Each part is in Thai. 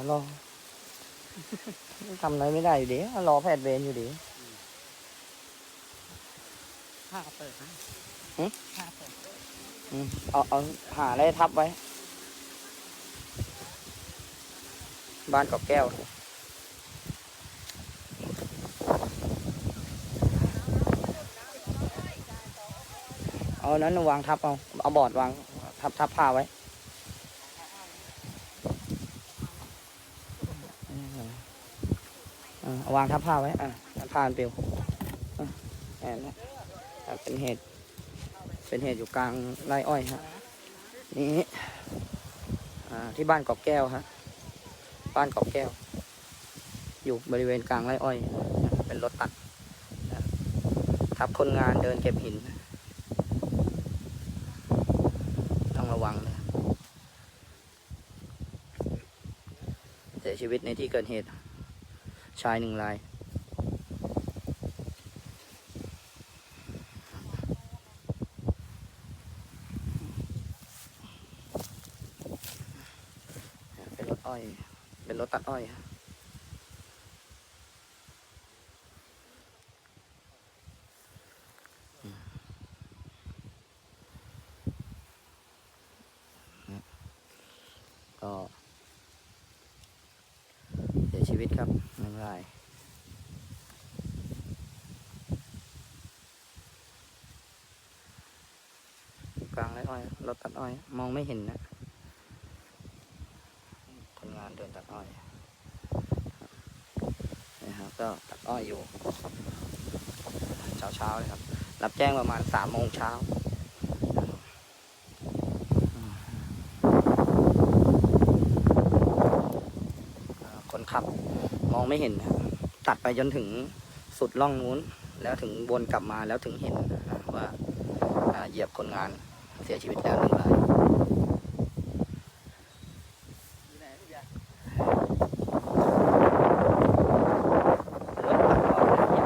แล้วรอทำอะไรไม่ได้อยู่ดีรอแพทย์เวรอยู่ดีผ้าเปิดนะหึผ้าเปิดอืมเอาเอาหาอะไรทับไว้ บ้านกับแก้วเอาอันนั้นวางทับเอาเอาบอร์ดวางทับทับผ้าไว้เออ เอาวางทับผ้าไว้ อะผ้ามันปลวอะแอนนะอะเป็นเหตุเป็นเหตุอยู่กลางไร่อ้อยฮะ นี่ที่บ้านกอบแก้วฮะ บ้านกอบแก้ว อยู่บริเวณกลางไร่อ้อย เป็นรถตัดทับคนงานเดินเก็บหิน ต้องระวังเลยเสียชีวิตในที่เกิดเหตุ ชายหนึ่งราย เป็นรถอ้อย เป็นรถตัดอ้อยก็เสียชีวิตครับ งรายกลางไร่อ้อยรถตัดอ้อย มองไม่เห็นนะคนงานเดินตัดอ้อยนะครับ ก็ตัดอ้อยอยู่เช้าเช้าเลยครับ รับแจ้งประมาณสามโมงเช้าคนขับ มองไม่เห็น ตัดไปจนถึงสุดล่องนู้น แล้วถึงวนกลับมาแล้วถึงเห็นว่าเหยียบคนงานเสียชีวิตแล้วหนึ่งรายอย่างรถตัดอ้อยนะ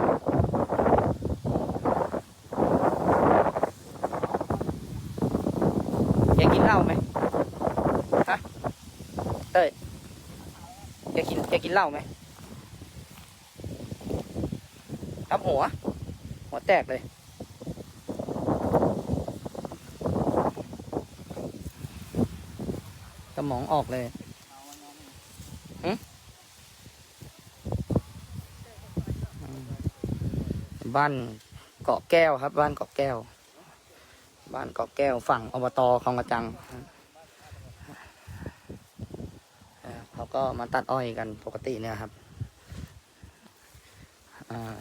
แกกินเหล้าไหมฮะเต้ยแกกินแกกินเหล้าไหมทับ หัว หัวแตกเลย สมองออกเลยบ้านเกาะแก้วครับ บ้านเกาะแก้ว บ้านเกาะแก้วฝั่งอบตคลองกระจังเขาก็มาตัดอ้อยกันปกติเนี่ยครับอ่า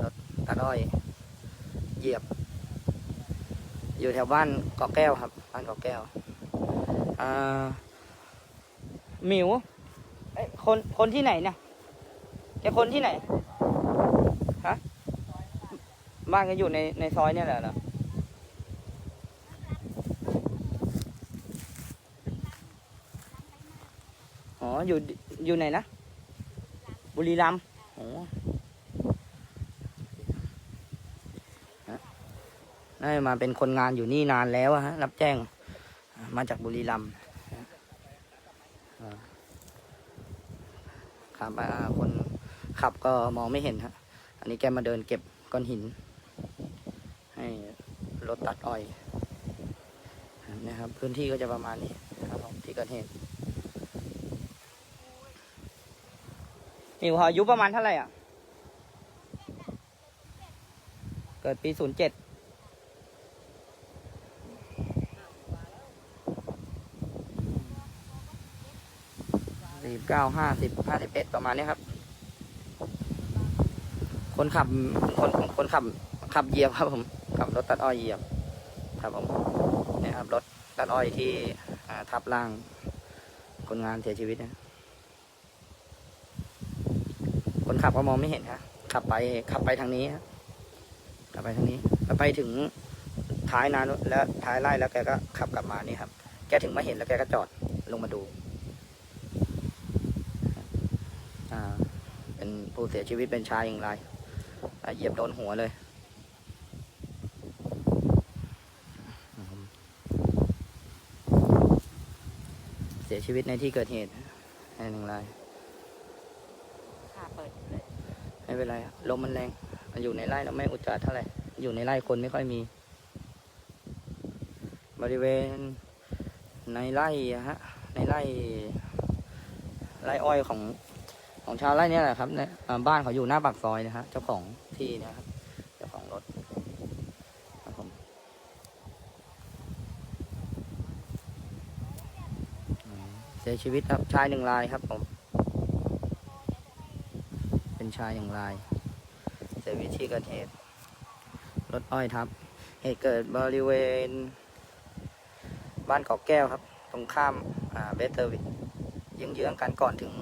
รถ ตัดอ้อย เหยียบ อยู่แถวบ้านเกาะแก้วครับ บ้านเกาะแก้วหมิวเอ้ยคนคนที่ไหนเนี่ยแกคนที่ไหนฮะบ้านก็อยู่ในในซอยเนี่ยแหละเหรออ๋ออยู่อยู่ไหนนะ บุรีรัมย์โอ้ฮะ น่าจะมาเป็นคนงานอยู่นี่นานแล้วฮะรับแจ้งมาจากบุรีรัมย์ครับอ่าคนขับก็มองไม่เห็นฮะอันนี้แกมาเดินเก็บก้อนหิน ให้รถตัดอ้อยนะครับ พื้นที่ก็จะประมาณนี้ครับผมที่เกิดเหตุมิวอายุประมาณเท่าไหร่อะ เกิดปีศูนย์เจ็ดสี่ เก้าห้าสิบห้าสิบเอ็ดประมาณนี้ครับ คนขับคนคนขับขับเหยียบครับผมขับรถตัดอ้อยเหยียบครับผมเนี่ยครับรถตัดอ้อยที่ทับร่าง คนงานเสียชีวิตนะคนขับก็มองไม่เห็นฮะขับไปขับไปทางนี้ฮะขับไปทางนี้แล้วไปถึงท้ายนานแล้วท้ายไล่แล้วแกก็ขับกลับมานี่ครับ แกถึงมาเห็นแล้วแกก็จอดลงมาดู อ่า เป็นผู้เสียชีวิตเป็นชายอย่างไรอ่าเหยียบโดนหัวเลยเสียชีวิตในที่เกิดเหตุในหนึ่งรายผ้าเปิดอยู่เลยไม่เป็นไรลมมันแรงมันอยู่ในไร่แล้วไม่อุจจาระเท่าไหร่ อยู่ในไร่คนไม่ค่อยมี บริเวณในไร่อะฮะ ในไร่ไร่อ้อยของ ของชาวไร่เนี่ยแหละครับเนี่ยบ้านเขาอยู่หน้าปากซอยนะฮะเจ้าของที่นะครับเจ้าของรถครับผมเสียชีวิตครับชายหนึ่งรายครับผมเป็นชายหนึ่งราย เสียชีวิตที่เกิดเหตุรถอ้อยทับ เหตุเกิดบริเวณ บ้านเกาะแก้วครับ ตรงข้ามเบสเตอร์วิท เยื้องๆกันก่อนถึง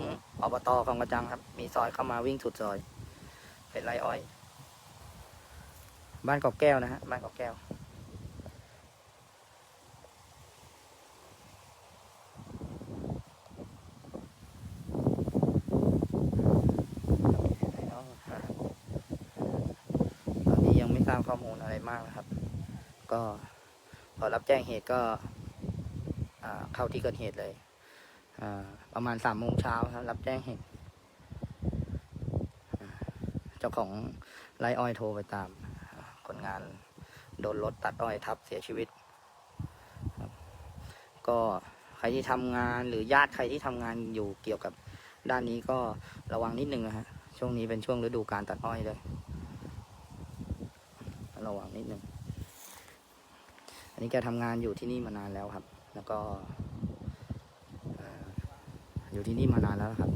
อบตของกระจังครับ มีซอยเข้ามาวิ่งสุดซอย เป็นไรอ้อย บ้านกาะแก้วนะฮะบ้านกาะแก้ว ตอนนี้ยังไม่ทราบข้อมูลอะไรมากนะครับ ก็พอรับแจ้งเหตุก็เข้าที่เกิดเหตุเลย ประมาณสามโมงเช้าครับ รับแจ้งเหตุเจ้าของไรอ้อยโทรไปตาม คนงานโดนรถตัดอ้อยทับเสียชีวิตก็ใครที่ทำงานหรือญาติใครที่ทำงานอยู่เกี่ยวกับด้านนี้ก็ระวังนิดนึงนะฮะช่วงนี้เป็นช่วงฤดูการตัดอ้อยเลยระวังนิดนึงอันนี้แกทำงานอยู่ที่นี่มานานแล้วครับ แล้วก็ อยู่ที่นี่มานานแล้วครับ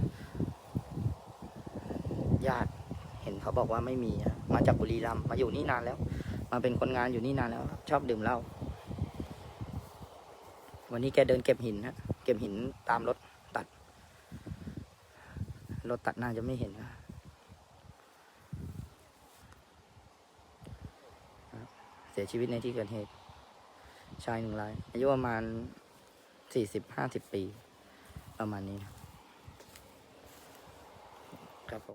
ญาติเห็นเขาบอกว่าไม่มีมาจากบุรีรัมย์มาอยู่นี่นานแล้ว มาเป็นคนงานอยู่นี่นานแล้ว ชอบดื่มเหล้าวันนี้แกเดินเก็บหินฮะเก็บหินตามรถตัด รถตัดน่าจะไม่เห็นนะเสียชีวิตในที่เกิดเหตุ ชายหนึ่งราย อายุประมาณสี่สิบห้าสิบปี ประมาณนี้ครับครับผม